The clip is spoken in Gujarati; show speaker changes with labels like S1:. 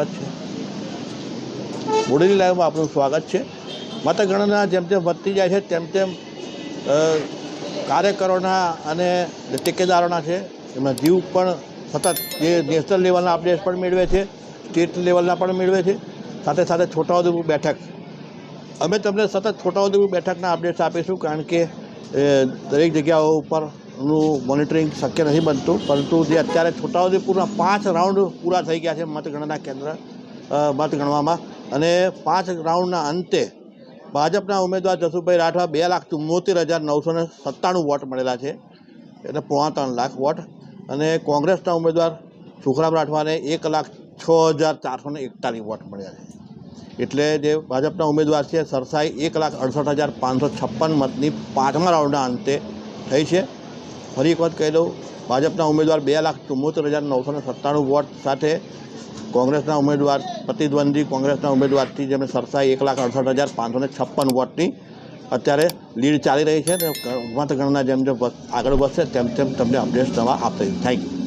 S1: સ્વાગત છે. બોડેલી લાઈવમાં આપનું સ્વાગત છે. મતગણના જેમ જેમ વધતી જાય છે, તેમ તેમ કાર્યકરોના અને ટેકેદારોના છે, એમના જીવ પણ સતત જે નેશનલ લેવલના અપડેટ્સ પણ મેળવે છે, સ્ટેટ લેવલના પણ મેળવે છે, સાથે સાથે છોટાઉદેપુર બેઠક. અમે તમને સતત છોટાઉદેપુર બેઠકના અપડેટ્સ આપીશું, કારણ કે દરેક જગ્યાઓ ઉપરનું મોનિટરિંગ શક્ય નથી બનતું, પરંતુ જે અત્યારે છોટાઉદેપુરના પાંચ રાઉન્ડ પૂરા થઈ ગયા છે મતગણના કેન્દ્ર મત ગણવામાં અને પાંચ રાઉન્ડના અંતે ભાજપના ઉમેદવાર જસુભાઈ રાઠવા બે લાખ ચુમ્મોતેર હજાર નવસો ને સત્તાણું વોટ મળેલા છે, એટલે પોણા ત્રણ લાખ વોટ. અને કોંગ્રેસના ઉમેદવાર સુખરામ રાઠવાને એક લાખ છ હજાર ચારસો ને એકતાલીસ વોટ મળ્યા છે. એટલે જે ભાજપના ઉમેદવાર છે સરસાઈ એક લાખ અડસઠ હજાર પાંચસો છપ્પન મતની પાંચમા રાઉન્ડના અંતે થઈ છે. ફરી એક વખત કહી દઉં, ભાજપના ઉમેદવાર બે લાખ ચુમ્મોતેર હજાર નવસો સત્તાણું વોટ સાથે કોંગ્રેસના ઉમેદવાર પ્રતિદ્વંદી કોંગ્રેસના ઉમેદવારથી જેમણે સરસાઈ એક લાખ અડસઠ હજાર પાંચસો છપ્પન વોટની અત્યારે લીડ ચાલી રહી છે મતગણના જેમ જેમ આગળ વધશે, તેમ તેમ તમને અપડેટ્સ નવા આપશે થેન્ક યુ